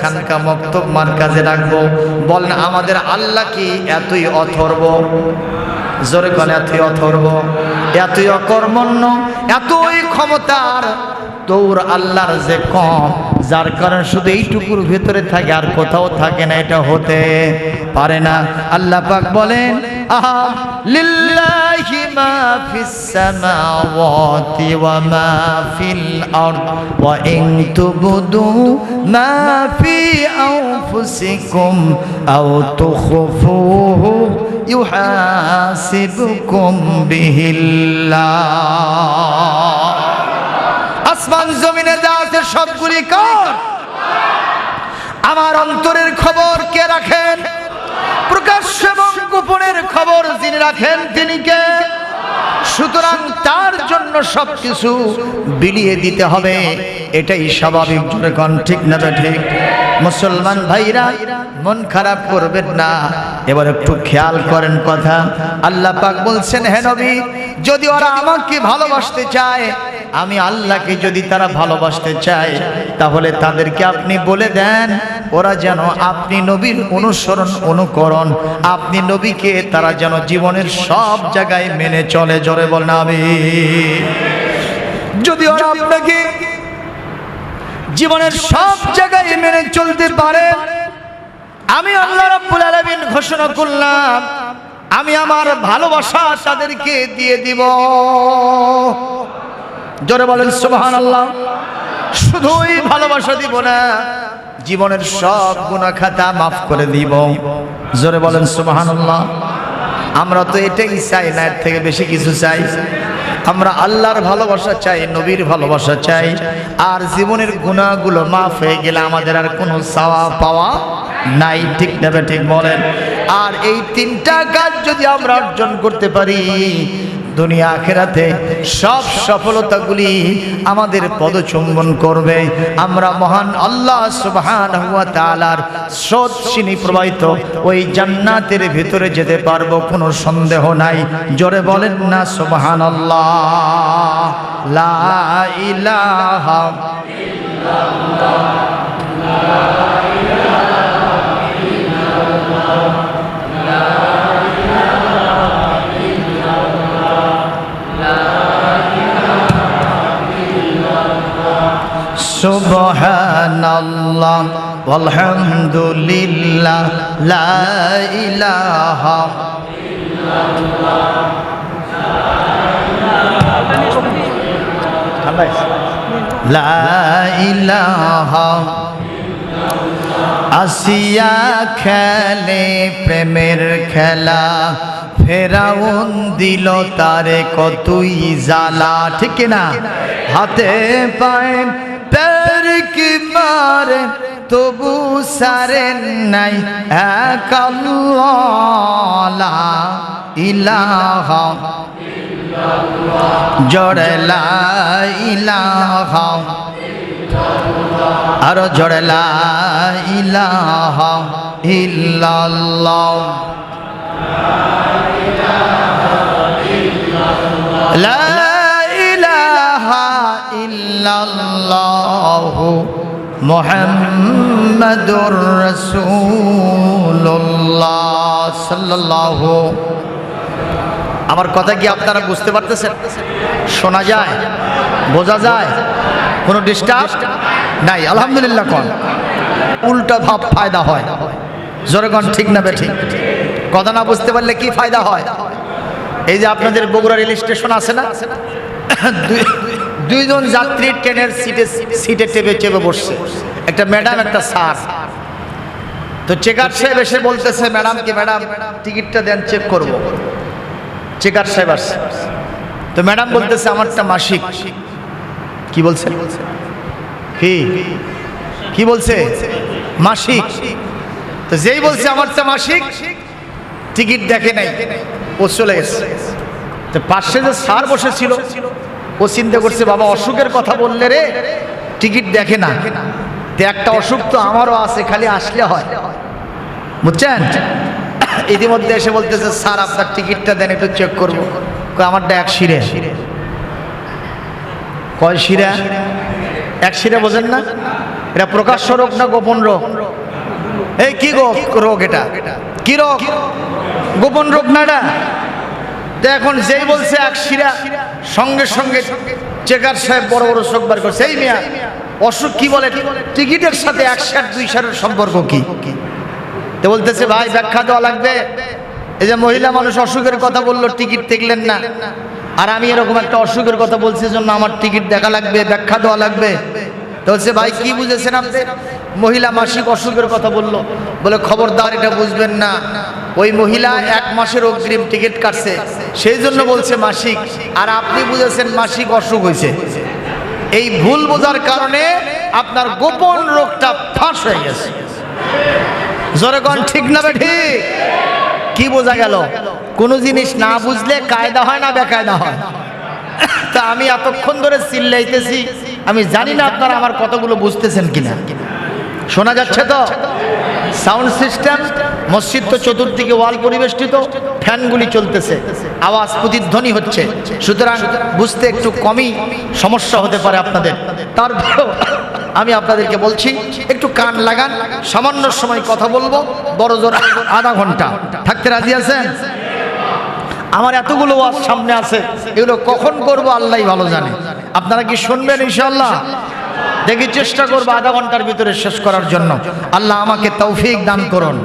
খানকা মক্তব মার্কাজে রাখব। বলেন, আমাদের আল্লাহ কি এতই অথর্ব? জোরে কোন এতই অথর্ব? এতই অকর্মণ্য? এতই ক্ষমতার? তোর আল্লাহর যে কম, যার কারণে শুধু এইটুকুর ভেতরে থাকে, আর কোথাও থাকে না, এটা হতে পারে না। আল্লাহ পাক বলেন, আহা লিল্লাহি মা ফিস সামাওয়াতি ওয়া মা ফিল আরদ। ওয়া ইন তুবদু মা ফি আনফুসিকুম আও তুখফুহু ইউহাসিবুকুম বিহিল্লাহ। আসমান জমিনে যা আছে সবগুলি কর। আমার অন্তরের খবর কে রাখেন? প্রকাশ্য গোপনের খবর যিনি রাখেন তিনি কে? সুতরাং তার জন্য সবকিছু বিলিয়ে দিতে হবে। এটাই স্বাভাবিক কন, ঠিক না ঠিক? মুসলমান ভাইরা, মন খারাপ করবেন না। এবার একটু খেয়াল করেন কথা। আল্লাহ পাক বলছেন, হে নবী, যদি ওরা আমাকে ভালোবাসতে চায়, আমি আল্লাহকে যদি তারা ভালোবাসতে চায়, তাহলে তাদেরকে আপনি বলে দেন। ওরা যেন আপনি নবীর অনুসরণ, অনুকরণ, আপনি নবীকে তারা যেন জীবনের সব জায়গায় মেনে চলে। জরে বল না আমি যদি ওরা আপনাকে জীবনের সব জায়গায় মেনে চলতে পারে, আমি আল্লাহ রাব্বুল আলামিন ঘোষণা করলাম, আমি আমার ভালোবাসা তাদেরকে দিয়ে দিব। জোরে বলেন সুবহান আল্লাহ শুধুই ভালোবাসা দিব না জীবনের সব গুণা খাতা মাফ করে দিব। জোরে বলেন সুবহান আল্লাহ আমরা তো এটাই চাই না, এর থেকে বেশি কিছু চাই। আমরা আল্লাহর ভালোবাসা চাই, নবীর ভালোবাসা চাই। আর জীবনের গুণাগুলো মাফ হয়ে গেলে আমাদের আর কোনো চাওয়া পাওয়া নাই, ঠিক নেবে ঠিক বলেন। আর এই তিনটা কাজ যদি আমরা অর্জন করতে পারি দুনিয়া আখেরাতে সব সফলতাগুলি আমাদের পদচুম্বন করবে। আমরা মহান আল্লাহ সুবহান হুয়া তাআলার স্রোত চিনি প্রবাহিত ওই জান্নাতের ভিতরে যেতে পারব, কোনো সন্দেহ নাই। জোরে বলেন না সুবহান আল্লাহ লা ইলাহা সুবহানাল্লাহ আলহামদুলিল্লাহ লা ইলাহা লা ইলাহা। আসিয়া খেলে প্রেমের খেলা, ফেরাউন দিল তারে কতই জ্বালা, ঠিক না হাতে পায়ে পের কি মারে তবু সারেন নাই এক ইলাহা জড়লা ইলাহা আরও জড়লা ইলাহা ইল্লাল্লাহ লা ইল্লাল্লাহ মুহাম্মাদুর রাসূলুল্লাহ আমার কথা কি আপনারা বুঝতে পারতেছেন? শোনা যায়? বোঝা যায়? কোনো ডিস্টার্ব নাই, আলহামদুলিল্লাহ কন। উল্টা ভাব ফায়দা হয়। জোরে কন, ঠিক না বেঠিক? কথা না বুঝতে পারলে কি ফায়দা হয়? এই যে আপনাদের বগুড়া রেল স্টেশন আছে না? দুইজন যাত্রী ট্রেনের সিটে সিটে টেপে চেপে বসছে। একটা ম্যাডাম, একটা স্যার। তো চেকার সাহেব এসে বলতেছে, ম্যাডাম কি, ম্যাডাম, টিকিটটা দেন, চেক করব। চেকার সাহেব আসছে। তো ম্যাডাম বলতেছে, আমারটা মাসিক। কি বলছে? কি? কি বলছে? মাসিক। তো যেই বলছে আমার আমারটা মাসিক, টিকিট দেখে নাই। ও চলে গেছে। তো পাশে যে স্যার বসেছিল ও চিন্তা করছে, বাবা, অসুখের কথা বললে রে, টিকিট দেখে না। একটা অসুখ তো আমারও আছে, খালি আসলে হয়। বুঝছেন? ইতিমধ্যে এসে বলতেছে, স্যার, আপনার টিকিটটা দেন, একটু চেক করব। আমারটা এক শিরে। কয়, শিরা? এক শিরা বোঝেন না? এটা প্রকাশ্য রোগ না গোপন রোগ? এই কি গো, রোগ এটা? কি রোগ? গোপন রোগ না এটা? এখন যেই বলছে, এক শিরা। সঙ্গে সঙ্গে চেকার সাহেব বড় বড় চোখ বার করছে। এই মিয়া, অসুখ কি বলে? টিকিটের সাথে এক সার দুই সারের সম্পর্ক কি? তো বলতেছে, ভাই, ব্যাখ্যা দেওয়া লাগবে। এই যে মহিলা মানুষ অসুখের কথা বলল, টিকিট দেখলেন না। আর আমি এরকম একটা অসুখের কথা বলছি জন্য আমার টিকিট দেখা লাগবে, ব্যাখ্যা দেওয়া লাগবে। তো বলছে, ভাই, কি বুঝেছেন আপনি? মহিলা মাসিক অসুখের কথা বলল। বলে, খবরদার, এটা বুঝবেন না। ওই মহিলা এক মাসের অগ্রিম টিকিট কাটছে। সেই জন্য বলছে, মাসিক। আর আপনি বুঝেছেন, মাসিক অসুখ হয়েছে। এই ভুল বোঝার কারণে আপনার গোপন রোগটা ফাঁস হয়ে গেছে। জোরে কন, ঠিক না বে ঠিক কি বোঝা গেল? কোনো জিনিস না বুঝলে কায়দা হয় না বেকায়দা হয়। তা আমি এতক্ষণ ধরে চিল্লাইতেছি। আমি জানি না আপনারা আমার কতগুলো বুঝতেছেন কিনা। শোনা যাচ্ছে তো? Sound system? মসজিদ তো চতুর্দিকে ওয়াল পরিবেষ্টিত, ফ্যানগুলি চলতেছে, আওয়াজ প্রতিধ্বনি হচ্ছে। সুতরাং বুঝতে একটু কমই সমস্যা হতে পারে আপনাদের। তারপরেও আমি আপনাদেরকে বলছি, একটু কান লাগান, সামান্য সময় কথা বলব, বড় জোর আধা ঘণ্টা। থাকতে রাজি আছেন? আমার এতগুলো ওয়াজ সামনে আছে, এগুলো কখন করব আল্লাহ ভালো জানে। আপনারা কি শুনবেন ইনশাল্লাহ দেখি চেষ্টা করব আধা ঘণ্টার ভিতরে শেষ করার জন্য। আল্লাহ আমাকে তৌফিক দান করুন।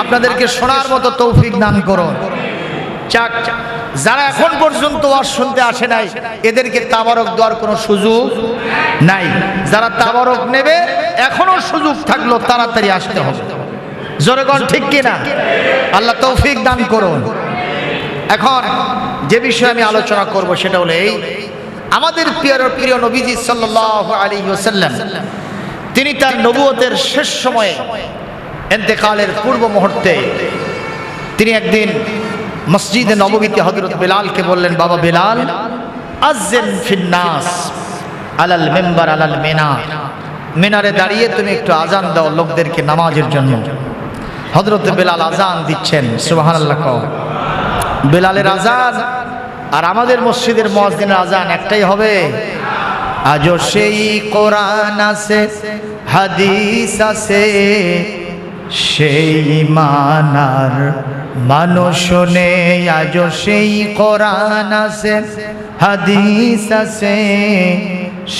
আপনাদেরকে শোনার মতো তৌফিক দান করুন। চাক যারা এখন পর্যন্ত ওয়াজ শুনতে আসে নাই, এদেরকে তাবারক দেওয়ার কোনো সুযোগ নাই। যারা তাবারক নেবে, এখনও সুযোগ থাকল, তাড়াতাড়ি আসতে হবে। জোরেগণ ঠিক কিনা? আল্লাহ তৌফিক দান করুন। এখন যে বিষয়ে আমি আলোচনা করব সেটা হলো এই, আমাদের প্রিয় প্রিয় নবীজি সাল্লাল্লাহু আলাইহি ওয়াসাল্লাম, তিনি তার নবুয়তের শেষ সময়ে এতেকালের পূর্ব মুহূর্তে তিনি একদিন মসজিদে নববীতে হজরত বেলালকে বললেন, বাবা বেলাল ফিন্নাস আলাল মেম্বার আলাল মেনা। মিনারে দাঁড়িয়ে তুমি একটু আজান দাও লোকদেরকে নামাজের জন্য। হজরত বেলাল আজান দিচ্ছেন, সুবহানাল্লাহ কও। বেলালের আজান আর আমাদের মসজিদের মসজিদের আজান একটাই হবে। আজও সেই কোরআন আছে, হাদিস আছে সেই মানার মানুষ নেই আজ সেই কোরআন আছে, হাদিস আছে।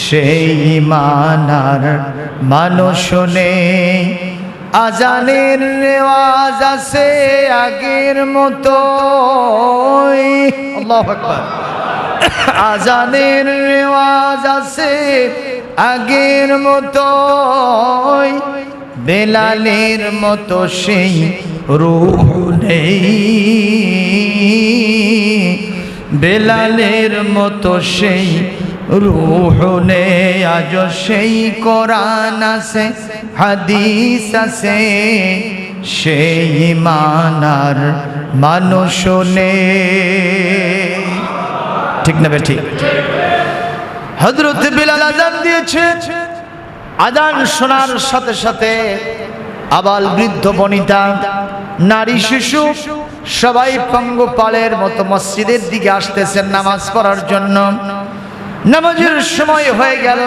সেই মানার মানুষ নেই, আজানের রেওয়াজ আছে আগের মতো আজানের রেওয়াজ আছে আগের মতো বেলালের মতো সেই রূহ নেই। বেলালের মতো সেই রুহ নেই। আজ সেই কোরআন আছে, হাদিস আছে, সেই মানার মানুষ নেই। ঠিক না ঠিক। হজরত বিলাল আজান দিয়েছে। আজান শোনার সাথে সাথে আবাল বৃদ্ধ বনিতা, নারী শিশু, সবাই পঙ্গপালের মতো মসজিদের দিকে আসতেছেন নামাজ পড়ার জন্য। নামাজের সময় হয়ে গেল,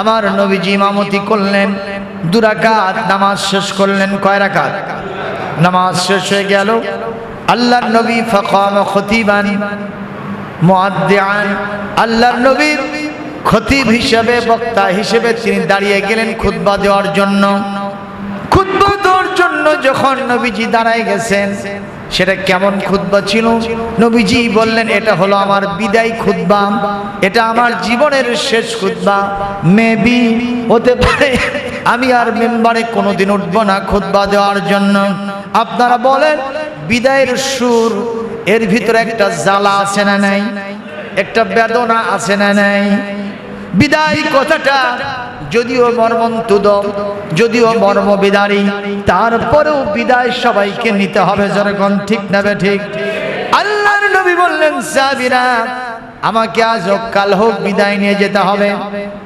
আমার নবীজি ইমামতি করলেন দুরাকাত নামাজ শেষ করলেন, কয় রাকাত? নামাজ শেষ হয়ে গেল, আল্লাহর নবী ফকাম খতিবান, মুআদ্দিআন, আল্লাহর নবী খতিব হিসেবে, বক্তা হিসেবে তিনি দাঁড়িয়ে গেলেন খুতবা দেওয়ার জন্য। খুতবা দেওয়ার জন্য যখন নবীজি দাঁড়ায় গেছেন, সেটা কেমন খুতবা ছিল? নবীজি বললেন, এটা হলো আমার বিদায় খুতবা, এটা আমার জীবনের শেষ খুতবা। মেবি হতে পারে, আমি আর মেম্বারে কোনোদিন উঠবো না খুতবা দেওয়ার জন্য। আপনারা বলেন, বিদায়ের সুর, এর ভিতরে একটা জ্বালা আছে না নাই? একটা বেদনা আছে না নাই? বিদায় কথাটা যদিও মর্মন্তুদ যদিও মর্ম বিদারি তারপরেও বিদায় সবাইকে নিতে হবে যেরকম ঠিক না বে ঠিক? আল্লাহর নবী বললেন সাবিরা আমাকে আজ হোক, কাল হোক বিদায় নিয়ে যেতে হবে।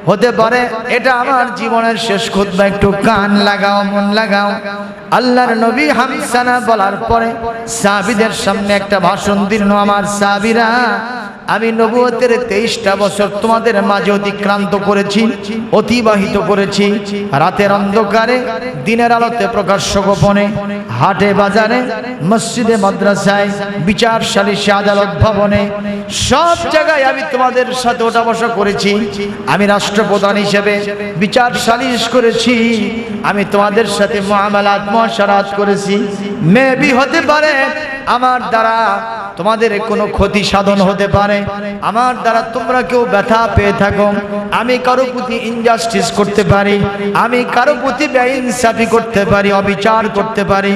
হতে পারে এটা আমার জীবনের শেষ খুদ্া একটু কান লাগাও, মন লাগাও। আল্লাহর নবী হামসানা বলার পরে সাবিদের সামনে একটা ভাষণ দিল, আমার সাবিরা আমি নবুয়তের তেইশটা বছর তোমাদের মাঝে অতিক্রান্ত করেছি, অতিবাহিত করেছি। রাতের অন্ধকারে, দিনের আলোতে প্রকাশ্য গোপনে, হাটে বাজারে, মসজিদে, মাদ্রাসায় বিচারশালী আদালত ভবনে সব জায়গায় আমি তোমাদের সাথে ওঠা বসা করেছি। আমি রাষ্ট্রপ্রধান হিসেবে বিচার সালিশ করেছি। আমি তোমাদের সাথে মহামেলাত, মহাসারাত করেছি। মেবি হতে পারে, আমার দ্বারা তোমাদের কোনো ক্ষতি সাধন হতে পারে। আমার দ্বারা তোমরা কেউ ব্যথা পেয়ে থাকো। আমি কারও প্রতি ইনজাস্টিস করতে পারি। আমি কারও প্রতি বেইনসাফি করতে পারি, অবিচার করতে পারি।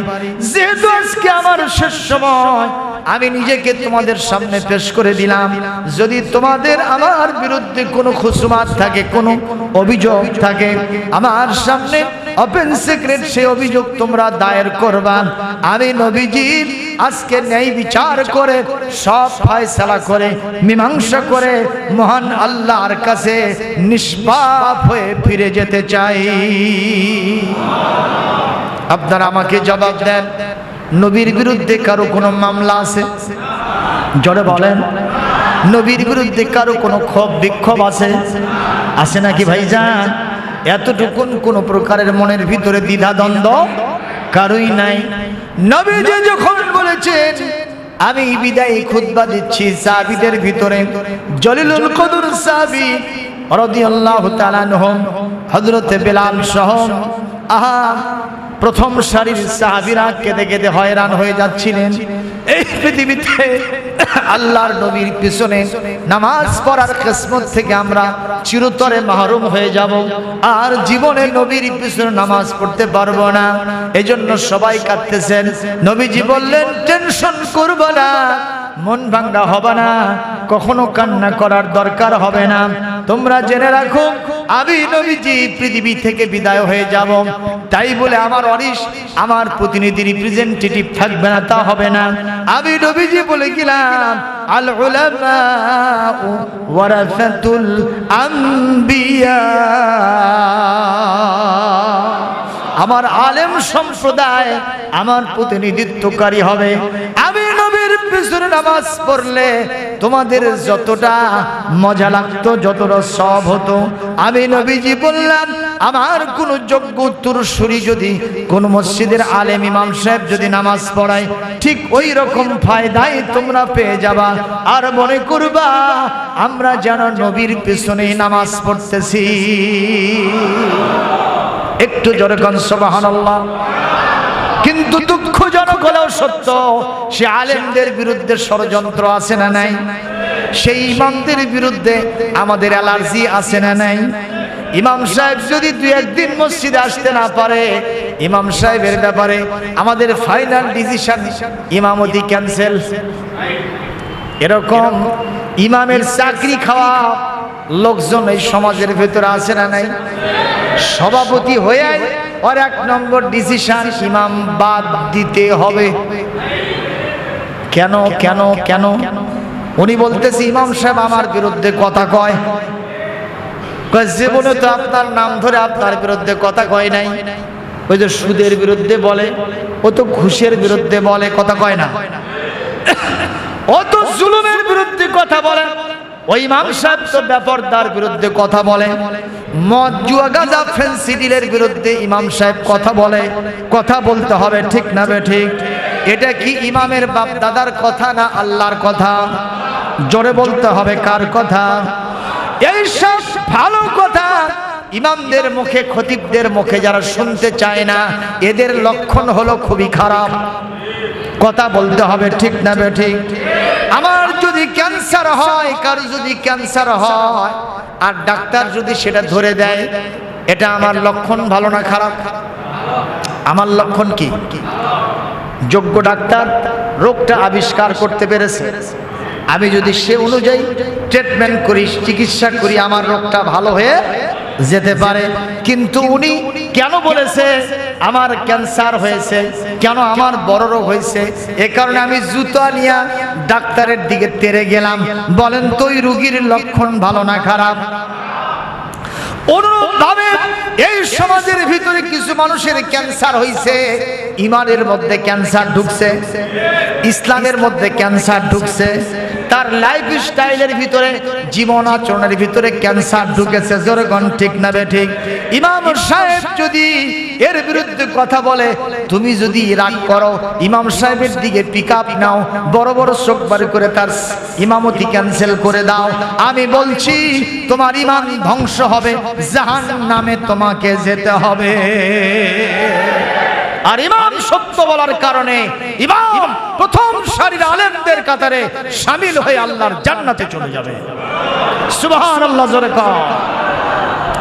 যেহেতু আজকে আমার শেষ সময় আমি নিজেকে তোমাদের সামনে পেশ করে দিলাম। যদি তোমাদের আমার বিরুদ্ধে কোনো খুসুমাত থাকে, কোনো অভিযোগ থাকে, আমার সামনে ওপেন সিক্রেট সেই অভিযোগ তোমরা দায়ের করবা। আমি নবীজির আজকে ন্যায় বিচার করে, সব ফয়সালা করে, মীমাংসা করে মহান আল্লাহর কাছে নিষ্পাপ হয়ে ফিরে যেতে চাই। আপনারা আমাকে জবাব দেন। নবীর বিরুদ্ধে কারও কোনো মামলা আছে? জোরে বলেন। নবীর বিরুদ্ধে কারও কোনো ক্ষোভ, বিক্ষোভ আছে? আছে নাকি ভাই ভাইজান? এতটুকুন কোনো প্রকারের মনের ভিতরে দ্বিধা, দ্বন্দ্ব কারোই নাই। নবী যে যখন বলেছেন, আমি বিদায়ী খুতবা দিচ্ছি সাহাবীদের ভিতরে, জলিলুল কদর সাহাবী রাদিয়াল্লাহু তাআলা আনহুম, হযরত বেলাল সহ, আহা প্রথম সারির সাহাবিরা কেঁদে কেঁদে হয়রান হয়ে যাচ্ছিলেন। এই পৃথিবীতে আল্লাহর নবীর পিছনে নামাজ পড়ার কিসমত থেকে আমরা চিরতরে মাহরুম হয়ে যাব, আর জীবনে নবীর পিছনে নামাজ পড়তে পারব না। এজন্য সবাই কাঁদতেছেন। নবীজি বললেন, টেনশন করব না। মন ভাঙ্গা হবে না। কখনো কান্না করার দরকার হবে না। তোমরা জেনে রাখো, আমি নবীজি পৃথিবী থেকে বিদায় হয়ে যাব। তাই বলে আমার অরিস, আমার প্রতিনিধি রিপ্রেজেন্টেটিভ থাকবে না, তা হবে না। আমি নবীজি বলে গেলাম, আল উলামা ওয়ারাসাতুল আম্বিয়া। আমার আলেম সম্প্রদায় আমার প্রতিনিধিত্বকারী হবে। আমি নামাজ পড়লে তোমাদের যতটা মজা লাগতো, যতটা সব হতো। আমি নবীজি বললাম, আমার কোন যোগ্য উত্তরসূরি যদি কোন মসজিদের আলেম ইমাম সাহেব যদি নামাজ পড়ায়, ঠিক ওই রকম ফায়দাই তোমরা পেয়ে যাবা। আর মনে করবা, আমরা যেন নবীর পিছনেই নামাজ পড়তেছি। একটু জোরে কন, সুবহানাল্লাহ। কিন্তু দুঃখজনক হলেও সত্য, সে আলেমদের বিরুদ্ধে ষড়যন্ত্র আছে না নাই? সেই ইমামদের বিরুদ্ধে আমাদের অ্যালার্জি আছে না নাই? ইমাম সাহেব যদি দুই একদিন মসজিদে আসতে না পারে, ইমাম সাহেবের ব্যাপারে আমাদের ফাইনাল ডিসিশন ইমামতি ক্যান্সেল। এরকম ইমামের চাকরি খাওয়া লোকজন এই সমাজের ভেতরে আছে না নাই? সভাপতি হয়ে আর এক নম্বর ডিসিশন ইমাম বাদ দিতে হবে। কেন কেন কেন? উনি বলতেছে, ইমাম সাহেব আমার বিরুদ্ধে কথা কয়, জীবনে তো আপনার নাম ধরে আপনার বিরুদ্ধে কথা কয় নাই। ওই যে সুদের বিরুদ্ধে বলে, ও তো ঘুষের বিরুদ্ধে বলে, কথা কয় না। ও তো জুলুমের বিরুদ্ধে কথা বলে। ওই ইমাম সাহেব তো ব্যাপারদার বিরুদ্ধে কথা বলে। মদ, জুয়া, গাঁজা ফেন্সিডিলের বিরুদ্ধে ইমাম সাহেব কথা বলে। কথা বলতে হবে, ঠিক না বে ঠিক? এটা কি ইমামের বাপ দাদার কথা না আল্লাহর কথা? জোরে বলতে হবে, কার কথা? এই সব ভালো কথা ইমামদের মুখে, খতিবদের মুখে যারা শুনতে চায় না, এদের লক্ষণ হলো খুবই খারাপ। কথা বলতে হবে, ঠিক না বে ঠিক? আমার ক্যান্সার হয়, কার যদি ক্যান্সার হয়, আর ডাক্তার যদি সেটা ধরে দেয়, এটা আমার লক্ষণ ভালো না খারাপ? আমার লক্ষণ কি? যোগ্য ডাক্তার রোগটা আবিষ্কার করতে পেরেছে। আমি যদি সে অনুযায়ী ট্রিটমেন্ট করি, চিকিৎসা করি, আমার রোগটা ভালো হয়ে যেতে পারে। কিন্তু উনি কেন বলেছে আমার ক্যান্সার হয়েছে, কেন আমার বড় রোগ হয়েছে? এ কারণে আমি জুতা নিয়ে ডাক্তারের দিকে তেরে গেলাম। বলেন, তো ওই রুগীর লক্ষণ ভালো না খারাপ? অনুরূপভাবে এই সমাজের ভিতরে কিছু মানুষের ক্যান্সার হয়েছে। ইমানের মধ্যে ক্যান্সার ঢুকছে, ইসলামের মধ্যে ক্যান্সার ঢুকছে, তার লাইফ স্টাইলের ভিতরে জীবন আচরণের ভিতরে ক্যান্সার ঢুকেছে। জোরগণ ঠিক না ঠিক? ইমাম সাহেব যদি এর বিরুদ্ধে কথা বলে, তুমি যদি রাগ করো, ইমাম সাহেবের দিকে পিক নাও, বড় বড় চোখ বার করে তার ইমামতি ক্যান্সেল করে দাও। আমি বলছি, তোমার ইমান ধ্বংস হবে জাহান নামে তোমাকে যেতে হবে। আর ইমাম সত্য বলার কারণে ইমাম প্রথম সারির আলেমদের কাতারে সামিল হয়ে আল্লাহর জান্নাতে চলে যাবে। সুবহানাল্লাহ, জোরে কর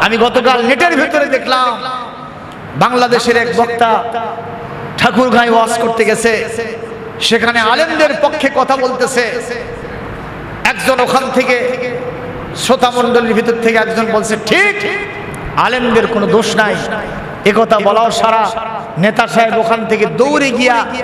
আমি গতকাল নেটের ভিতরে দেখলাম বাংলাদেশের এক বক্তা ঠাকুর ভাই ওয়াজ করতে গেছে। সেখানে আলেমদের পক্ষে কথা বলতেছে। একজন ওখান থেকে শ্রোতা মণ্ডলীর ভিতর থেকে একজন বলছে, ঠিক, আলেমদের কোনো দোষ নাই। একথা বলাও সারা। নেতা সাহেব ওখান থেকে দৌড়ে গিয়া